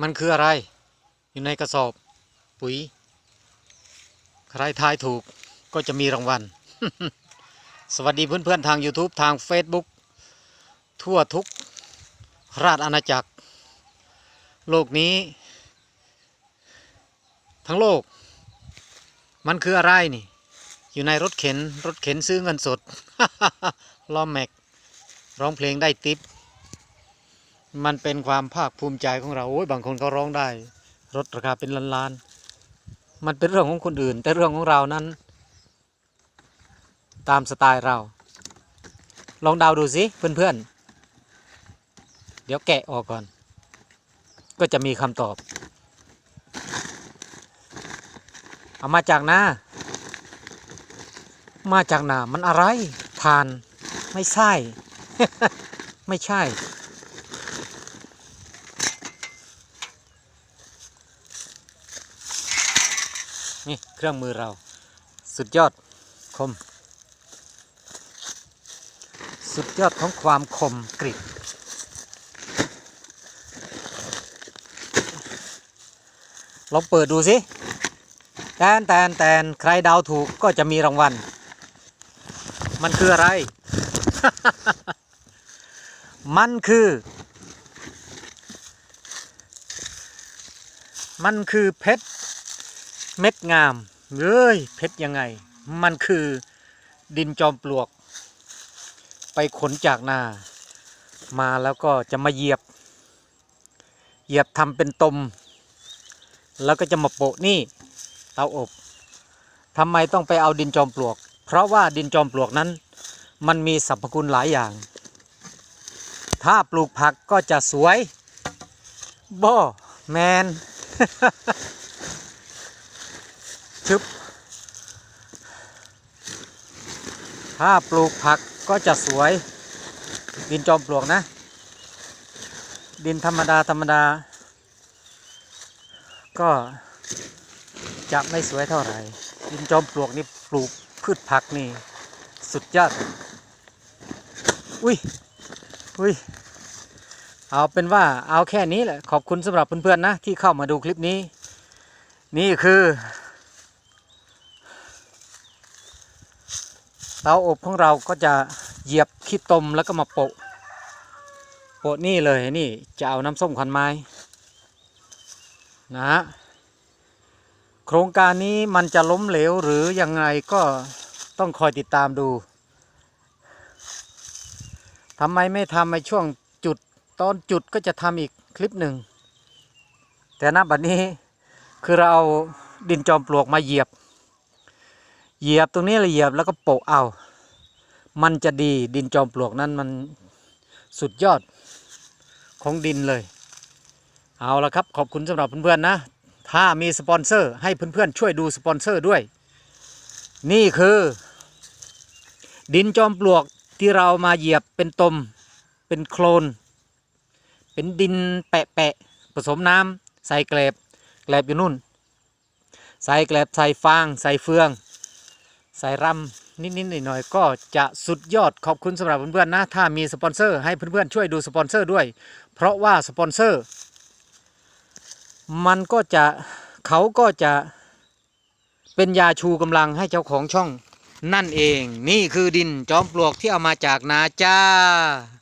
มันคืออะไร อยู่ในกระสอบปุ๋ย ใครทายถูกก็จะมีรางวัล สวัสดีเพื่อนๆทาง YouTube ทาง Facebook ทั่วทุกราชอาณาจักร โลกนี้ ทั้งโลก มันคืออะไรนี่ อยู่ในรถเข็น รถเข็นซื้อเงินสดล้อแม็ก ร้องเพลงได้ติป มันเป็นความภาคภูมิใจของเราโอ้ยบางคนเขาร้องได้ รถราคาเป็นล้านล้านๆมันเป็นเรื่องของคนอื่น แต่เรื่องของเรานั้น ตามสไตล์เรา ลองเดาดูสิเพื่อนๆ เดี๋ยวแกะออกก่อน ก็จะมีคำตอบ เอามาจากนามาจากนามันอะไรทานไม่ใช่ ไม่ใช่ นี่เครื่องมือเรา สุดยอดคม สุดยอดของความคมกริบลองเปิดดูสิแตนแตนแตนใครเดาถูกก็จะมีรางวัล มันคืออะไร มันคือ มันคือเพชร เม็ดงามเอ้ยเพชรยังไง มันคือดินจอมปลวก ไปขนจากนา มาแล้วก็จะมาเหยียบ เหยียบทำเป็นตม แล้วก็จะมาโปะนี่เตาอบทำไมต้องไปเอาดินจอมปลวก เพราะว่าดินจอมปลวกนั้น มันมีสรรพคุณหลายอย่าง ถ้าปลูกผักก็จะสวยบ่แมน ชึบ ถ้าปลูกผักก็จะสวย ดินจอมปลวกนะ ดินธรรมดาธรรมดา ก็จะไม่สวยเท่าไหร่ ดินจอมปลวกนี่ปลูกพืชผักนี่ สุดยอด อุ้ย อุ้ย เอาเป็นว่าเอาแค่นี้แหละ ขอบคุณสำหรับเพื่อนๆนะ ที่เข้ามาดูคลิปนี้ นี่คือ เตาอบของเราก็จะเหยียบขี้ตมแล้วก็มาโปะ โปะนี่เลยนี่จะเอาน้ำส้มควันไม้นะฮะโครงการนี้มันจะล้มเหลวหรือยังไงก็ต้องคอยติดตามดูทำไมไม่ทำในช่วงจุดตอนจุดก็จะทำอีกคลิปหนึ่ง แต่ณบัดนี้คือเราเอาดินจอมปลวกมาเหยียบ เหยียบตรงนี้ละเหยียบแล้วก็โปะเอา มันจะดีดินจอมปลวกนั้นมันสุดยอดของดินเลย เอาละครับขอบคุณสำหรับเพื่อนๆนะ ถ้ามีสปอนเซอร์ให้เพื่อนๆช่วยดูสปอนเซอร์ด้วย นี่คือ ดินจอมปลวกที่เรามาเหยียบเป็นตม เป็นโคลน เป็นดินแปะๆผสมน้ำใส่แกลบแกลบอยู่นู่น ใส่แกลบใส่ฟาง ใส่เฟือง ใส่รำนิดๆหน่อยๆก็จะสุดยอดขอบคุณสำหรับเพื่อนๆนะถ้ามีสปอนเซอร์ให้เพื่อนๆช่วยดูสปอนเซอร์ด้วย เพราะว่าสปอนเซอร์ มันก็จะเขาก็จะเป็นยาชูกำลังให้เจ้าของช่องนั่นเอง นี่คือดินจอมปลวกที่เอามาจากนาจ้า